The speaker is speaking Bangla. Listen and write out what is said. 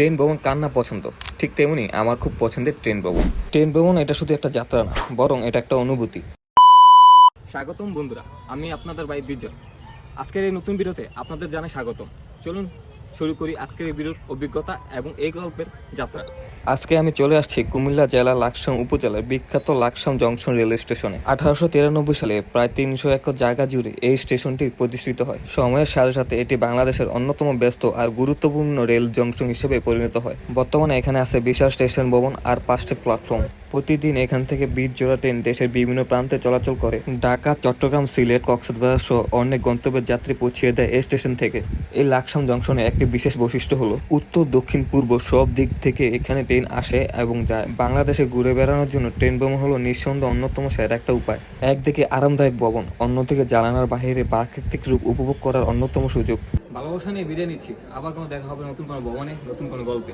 ট্রেন ভ্রমণ কার না পছন্দ? ঠিক তেমনি আমার খুব পছন্দের ট্রেন ভ্রমণ। ট্রেন ভ্রমণ এটা শুধু একটা যাত্রা না, বরং এটা একটা অনুভূতি। স্বাগতম বন্ধুরা, আমি আপনাদের ভাই বিজয় আজকের এই নতুন ভিডিওতে আপনাদের জানাই স্বাগতম। চলুন শুরু করি আজকের এই ভিডিওর অভিজ্ঞতা এবং এই গল্পের যাত্রা। আজকে আমি চলে আসছি কুমিল্লা জেলা লাকসাম উপজেলার বিখ্যাত লাকসাম জংশন রেল স্টেশনে। আঠারোশো তিরানব্বই সালে প্রায় তিনশো একর জায়গা জুড়ে এই স্টেশনটি প্রতিষ্ঠিত হয়। সময়ের সাথে সাথে এটি বাংলাদেশের অন্যতম ব্যস্ত আর গুরুত্বপূর্ণ রেল জংশন হিসেবে পরিণত হয়। বর্তমানে এখানে আছে বিশাল স্টেশন ভবন আর পাঁচটি প্ল্যাটফর্ম। প্রতিদিন এখান থেকে বীজ জোড়া ট্রেন দেশের বিভিন্ন প্রান্তে চলাচল করে। ঢাকা, চট্টগ্রাম, সিলেট, কক্সবাজার সহ অনেক গন্তব্যের যাত্রী পৌঁছিয়ে দেয় এই স্টেশন থেকে। এই লাকসাম জংশনে একটি বিশেষ বৈশিষ্ট্য হলো, উত্তর, দক্ষিণ, পূর্ব সব দিক থেকে এখানে ট্রেন আসে এবং যায়। বাংলাদেশে ঘুরে বেড়ানোর জন্য ট্রেন ভ্রমণ হলো নিঃসন্দেহ অন্যতম সেরা একটা উপায়। একদিকে আরামদায়ক ভবন, অন্যদিকে জানালার বাইরে প্রাকৃতিক রূপ উপভোগ করার অন্যতম সুযোগ। ভালোবাসা নিয়ে বিদায় নিচ্ছি। আবার কোনো দেখা হবে নতুন কোনো ভবনে, নতুন কোনো গল্পে।